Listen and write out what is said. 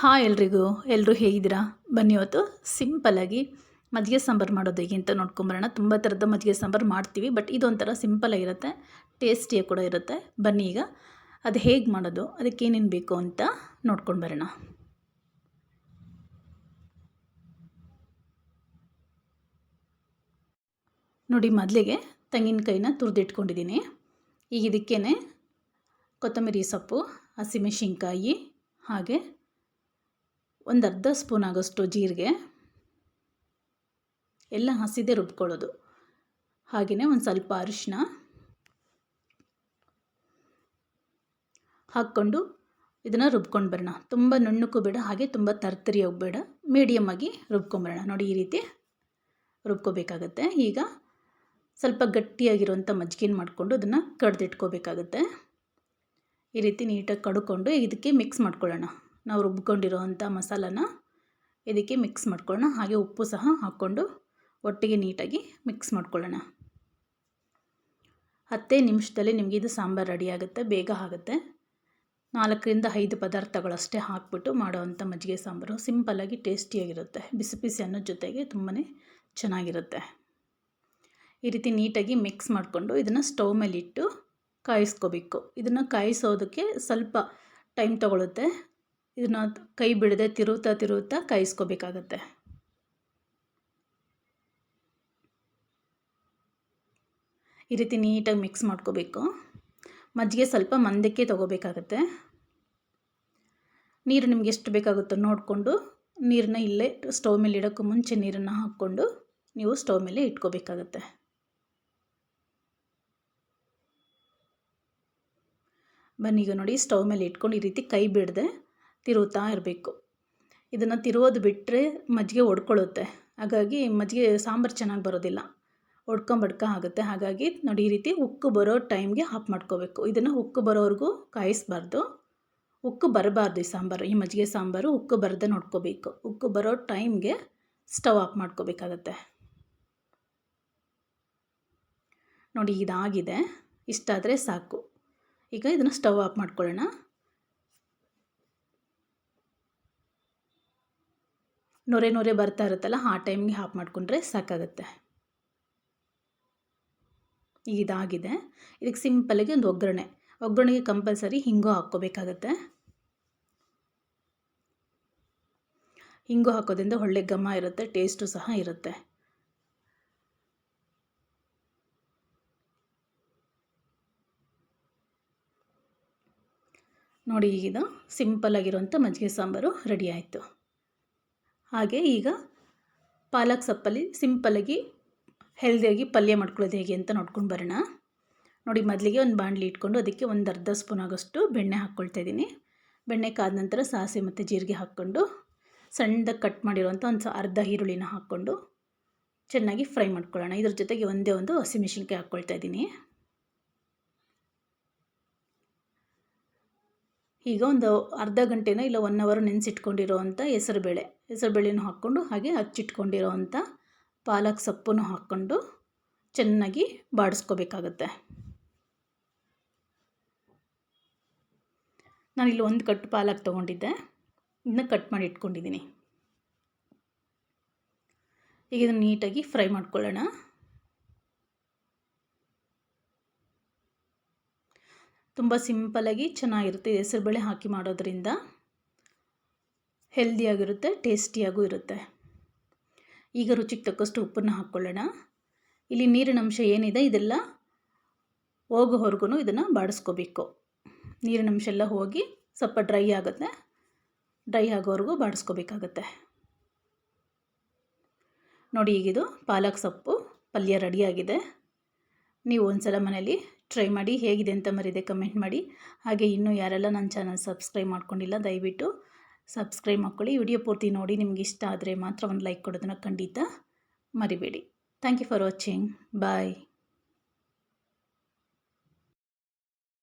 Hi ಎಲ್ರಿಗೂ ಎಲ್ಲರೂ ಹೇಗಿದ್ದೀರಾ? ಬನ್ನಿ ಇವತ್ತು ಸಿಂಪಲಾಗಿ ಮಜ್ಜಿಗೆ ಸಾಂಬಾರು ಮಾಡೋದು ಹೇಗೆ ಅಂತ ನೋಡ್ಕೊಂಬರೋಣ. ತುಂಬ ಥರದ ಮಜ್ಜಿಗೆ ಸಾಂಬಾರು ಮಾಡ್ತೀವಿ ಬಟ್ ಇದೊಂಥರ ಸಿಂಪಲಾಗಿರುತ್ತೆ ಟೇಸ್ಟಿಯಾಗಿ ಕೂಡ ಇರುತ್ತೆ. ಬನ್ನಿ ಈಗ, ಅದು ಹೇಗೆ ಮಾಡೋದು, ಅದಕ್ಕೆ ಏನೇನು ಬೇಕು ಅಂತ ನೋಡ್ಕೊಂಡು ಬರೋಣ ನೋಡಿ, ಮೊದಲಿಗೆ ತೆಂಗಿನಕಾಯಿನ ತುರಿದಿಟ್ಕೊಂಡಿದ್ದೀನಿ. ಈಗ ಇದಕ್ಕೇ ಕೊತ್ತಂಬರಿ ಸೊಪ್ಪು, ಹಸಿಮೆಣಸಿನ್ಕಾಯಿ, ಹಾಗೆ ಒಂದು ಅರ್ಧ ಸ್ಪೂನ್ ಆಗೋಷ್ಟು ಜೀರಿಗೆ ಎಲ್ಲ ಹಸಿದೆ ರುಬ್ಕೊಳ್ಳೋದು. ಹಾಗೆಯೇ ಒಂದು ಸ್ವಲ್ಪ ಅರಿಶಿನ ಹಾಕ್ಕೊಂಡು ಇದನ್ನು ರುಬ್ಕೊಂಡು ಬರೋಣ. ತುಂಬ ನುಣ್ಣಕ್ಕೂ ಬೇಡ, ಹಾಗೆ ತುಂಬ ತರ್ತರಿ ಹೋಗಬೇಡ. ಮೀಡಿಯಮ್ಮಾಗಿ ರುಬ್ಕೊಂಬರೋಣ ನೋಡಿ ಈ ರೀತಿ ರುಬ್ಕೋಬೇಕಾಗತ್ತೆ. ಈಗ ಸ್ವಲ್ಪ ಗಟ್ಟಿಯಾಗಿರುವಂಥ ಮಜ್ಜಿಗೆನ ಮಾಡಿಕೊಂಡು ಅದನ್ನು ಕಡ್ದಿಟ್ಕೋಬೇಕಾಗತ್ತೆ. ಈ ರೀತಿ ನೀಟಾಗಿ ಕಡ್ಕೊಂಡು ಇದಕ್ಕೆ ಮಿಕ್ಸ್ ಮಾಡ್ಕೊಳ್ಳೋಣ. ನಾವು ರುಬ್ಕೊಂಡಿರೋ ಅಂಥ ಮಸಾಲನ ಇದಕ್ಕೆ ಮಿಕ್ಸ್ ಮಾಡ್ಕೊಳ್ಳೋಣ. ಹಾಗೆ ಉಪ್ಪು ಸಹ ಹಾಕ್ಕೊಂಡು ಒಟ್ಟಿಗೆ ನೀಟಾಗಿ ಮಿಕ್ಸ್ ಮಾಡ್ಕೊಳ್ಳೋಣ. ಹತ್ತೇ ನಿಮಿಷದಲ್ಲಿ ನಿಮಗೆ ಇದು ಸಾಂಬಾರು ರೆಡಿ ಆಗುತ್ತೆ, ಬೇಗ ಆಗುತ್ತೆ. ನಾಲ್ಕರಿಂದ ಐದು ಪದಾರ್ಥಗಳಷ್ಟೇ ಹಾಕ್ಬಿಟ್ಟು ಮಾಡೋವಂಥ ಮಜ್ಜಿಗೆ ಸಾಂಬಾರು. ಸಿಂಪಲ್ಲಾಗಿ ಟೇಸ್ಟಿಯಾಗಿರುತ್ತೆ. ಬಿಸಿ ಬಿಸಿ ಅನ್ನೋ ಜೊತೆಗೆ ತುಂಬಾ ಚೆನ್ನಾಗಿರುತ್ತೆ. ಈ ರೀತಿ ನೀಟಾಗಿ ಮಿಕ್ಸ್ ಮಾಡಿಕೊಂಡು ಇದನ್ನು ಸ್ಟವ್ ಮೇಲಿಟ್ಟು ಕಾಯಿಸ್ಕೋಬೇಕು. ಇದನ್ನು ಕಾಯಿಸೋದಕ್ಕೆ ಸ್ವಲ್ಪ ಟೈಮ್ ತೊಗೊಳುತ್ತೆ. ಇದನ್ನ ಕೈ ಬಿಡದೆ ತಿರುತ್ತಾ ತಿರುತ್ತಾ ಕಾಯಿಸ್ಕೋಬೇಕಾಗತ್ತೆ. ಈ ರೀತಿ ನೀಟಾಗಿ ಮಿಕ್ಸ್ ಮಾಡ್ಕೋಬೇಕು. ಮಜ್ಜಿಗೆ ಸ್ವಲ್ಪ ಮಂದಕ್ಕೆ ತೊಗೋಬೇಕಾಗತ್ತೆ. ನೀರು ನಿಮ್ಗೆ ಎಷ್ಟು ಬೇಕಾಗುತ್ತೋ ನೋಡಿಕೊಂಡು ನೀರನ್ನ ಇಲ್ಲೇ ಸ್ಟವ್ ಮೇಲೆ ಇಡೋಕ್ಕೂ ಮುಂಚೆ ನೀರನ್ನು ಹಾಕ್ಕೊಂಡು ನೀವು ಸ್ಟವ್ ಮೇಲೆ ಇಟ್ಕೋಬೇಕಾಗತ್ತೆ. ಬನ್ನಿ ಈಗ ನೋಡಿ ಸ್ಟವ್ ಮೇಲೆ ಇಟ್ಕೊಂಡು ಈ ರೀತಿ ಕೈ ಬಿಡದೆ ತಿರುವುತ್ತಾ ಇರಬೇಕು. ಇದನ್ನು ತಿರುವೋದು ಬಿಟ್ಟರೆ ಮಜ್ಜಿಗೆ ಒಡ್ಕೊಳ್ಳುತ್ತೆ ಹಾಗಾಗಿ ಮಜ್ಜಿಗೆ ಸಾಂಬಾರು ಚೆನ್ನಾಗಿ ಬರೋದಿಲ್ಲ. ಒಡ್ಕೊಂಬಡ್ಕ ಆಗುತ್ತೆ. ಹಾಗಾಗಿ ನೋಡಿ ಈ ರೀತಿ ಉಕ್ಕು ಬರೋ ಟೈಮ್ಗೆ ಆಫ್ ಮಾಡ್ಕೋಬೇಕು. ಇದನ್ನು ಉಕ್ಕು ಬರೋವರೆಗೂ ಕಾಯಿಸ್ಬಾರ್ದು. ಉಕ್ಕು ಬರಬಾರ್ದು ಈ ಸಾಂಬಾರು. ಈ ಮಜ್ಜಿಗೆ ಸಾಂಬಾರು ಉಕ್ಕು ಬರದೆ ನೋಡ್ಕೋಬೇಕು. ಉಕ್ಕು ಬರೋ ಟೈಮ್ಗೆ ಸ್ಟವ್ ಆಫ್ ಮಾಡ್ಕೋಬೇಕಾಗತ್ತೆ. ನೋಡಿ ಇದಾಗಿದೆ. ಇಷ್ಟಾದರೆ ಸಾಕು. ಈಗ ಇದನ್ನು ಸ್ಟವ್ ಆಫ್ ಮಾಡ್ಕೊಳ್ಳೋಣ. ನೊರೆ ನೊರೆ ಬರ್ತಾ ಇರುತ್ತಲ್ಲ, ಆ ಟೈಮ್ಗೆ ಹಾಫ್ ಮಾಡಿಕೊಂಡ್ರೆ ಸಾಕಾಗುತ್ತೆ. ಈಗ ಇದಾಗಿದೆ. ಇದಕ್ಕೆ ಸಿಂಪಲ್ಲಾಗಿ ಒಂದು ಒಗ್ಗರಣೆ. ಒಗ್ಗರಣೆಗೆ ಕಂಪಲ್ಸರಿ ಹಿಂಗು ಹಾಕ್ಕೋಬೇಕಾಗತ್ತೆ. ಹಿಂಗು ಹಾಕೋದ್ರಿಂದ ಒಳ್ಳೆ ಘಮ ಇರುತ್ತೆ ಟೇಸ್ಟು ಸಹ ಇರುತ್ತೆ. ನೋಡಿ ಈಗಿದು ಸಿಂಪಲ್ ಆಗಿರುವಂಥ ಮಜ್ಜಿಗೆ ಸಾಂಬಾರು ರೆಡಿ ಆಯಿತು. ಹಾಗೆ ಈಗ ಪಾಲಕ್ ಸೊಪ್ಪಲ್ಲಿ ಸಿಂಪಲ್ಲಾಗಿ ಹೆಲ್ದಿಯಾಗಿ ಪಲ್ಯ ಮಾಡ್ಕೊಳ್ಳೋದು ಹೇಗೆ ಅಂತ ನೋಡ್ಕೊಂಡು ಬರೋಣ. ನೋಡಿ, ಮೊದಲಿಗೆ ಒಂದು ಬಾಣಲಿ ಇಟ್ಕೊಂಡು ಅದಕ್ಕೆ ಒಂದು ಅರ್ಧ ಸ್ಪೂನ್ ಆಗೋಷ್ಟು ಬೆಣ್ಣೆ ಹಾಕ್ಕೊಳ್ತಾ ಇದ್ದೀನಿ. ಬೆಣ್ಣೆ ಕಾದ ನಂತರ ಸಾಸಿವೆ ಮತ್ತು ಜೀರಿಗೆ ಹಾಕ್ಕೊಂಡು ಸಣ್ಣದಾಗಿ ಕಟ್ ಮಾಡಿರುವಂಥ ಒಂದು ಅರ್ಧ ಈರುಳ್ಳಿನ ಹಾಕ್ಕೊಂಡು ಚೆನ್ನಾಗಿ ಫ್ರೈ ಮಾಡ್ಕೊಳ್ಳೋಣ. ಇದ್ರ ಜೊತೆಗೆ ಒಂದೇ ಒಂದು ಹಸಿಮೆಣ್ಸಿನ್ಕಾಯಿ ಹಾಕ್ಕೊಳ್ತಾ ಇದ್ದೀನಿ. ಈಗ ಒಂದು ಅರ್ಧ ಗಂಟೆನೋ ಇಲ್ಲ ಒನ್ ಅವರ್ ನೆನೆಸಿಟ್ಕೊಂಡಿರೋ ಅಂಥ ಹೆಸರುಬೇಳೆ ಹೆಸರುಬೇಳೆನೂ ಹಾಕ್ಕೊಂಡು ಹಾಗೆ ಹಚ್ಚಿಟ್ಕೊಂಡಿರೋ ಅಂಥ ಪಾಲಕ್ ಸೊಪ್ಪನ್ನು ಹಾಕ್ಕೊಂಡು ಚೆನ್ನಾಗಿ ಬಾಡಿಸ್ಕೋಬೇಕಾಗತ್ತೆ. ನಾನಿಲ್ಲಿ ಒಂದು ಕಟ್ಟು ಪಾಲಕ್ ತೊಗೊಂಡಿದ್ದೆ. ಇದನ್ನ ಕಟ್ ಮಾಡಿ ಇಟ್ಕೊಂಡಿದ್ದೀನಿ. ಈಗ ಇದನ್ನು ನೀಟಾಗಿ ಫ್ರೈ ಮಾಡ್ಕೊಳ್ಳೋಣ. ತುಂಬ ಸಿಂಪಲಾಗಿ ಚೆನ್ನಾಗಿರುತ್ತೆ. ಹೆಸರುಬೇಳೆ ಹಾಕಿ ಮಾಡೋದ್ರಿಂದ ಹೆಲ್ದಿಯಾಗಿರುತ್ತೆ ಟೇಸ್ಟಿಯಾಗೂ ಇರುತ್ತೆ. ಈಗ ರುಚಿಗೆ ತಕ್ಕಷ್ಟು ಉಪ್ಪನ್ನು ಹಾಕ್ಕೊಳ್ಳೋಣ ಇಲ್ಲಿ ನೀರಿನ ಅಂಶ ಏನಿದೆ ಇದೆಲ್ಲ ಹೋಗೋವರೆಗೂ ಇದನ್ನು ಬಾಡಿಸ್ಕೋಬೇಕು. ನೀರಿನ ಅಂಶ ಎಲ್ಲ ಹೋಗಿ ಸ್ವಲ್ಪ ಡ್ರೈ ಆಗುತ್ತೆ. ಡ್ರೈ ಆಗೋವರೆಗೂ ಬಾಡಿಸ್ಕೋಬೇಕಾಗತ್ತೆ. ನೋಡಿ ಈಗಿದು ಪಾಲಕ್ ಸೊಪ್ಪು ಪಲ್ಯ ರೆಡಿಯಾಗಿದೆ ನೀವು ಒಂದು ಸಲ ಮನೇಲಿ ಟ್ರೈ ಮಾಡಿ ಹೇಗಿದೆ ಅಂತ ಮರಿದೆ ಕಮೆಂಟ್ ಮಾಡಿ. ಹಾಗೆ ಇನ್ನೂ ಯಾರೆಲ್ಲ ನನ್ನ ಚಾನಲ್ ಸಬ್ಸ್ಕ್ರೈಬ್ ಮಾಡ್ಕೊಂಡಿಲ್ಲ, ದಯವಿಟ್ಟು ಸಬ್ಸ್ಕ್ರೈಬ್ ಮಾಡ್ಕೊಳ್ಳಿ. ವಿಡಿಯೋ ಪೂರ್ತಿ ನೋಡಿ, ನಿಮ್ಗೆ ಇಷ್ಟ ಆದರೆ ಮಾತ್ರ ಒಂದು ಲೈಕ್ ಕೊಡೋದನ್ನು ಖಂಡಿತ ಮರಿಬೇಡಿ. Thank you for watching bye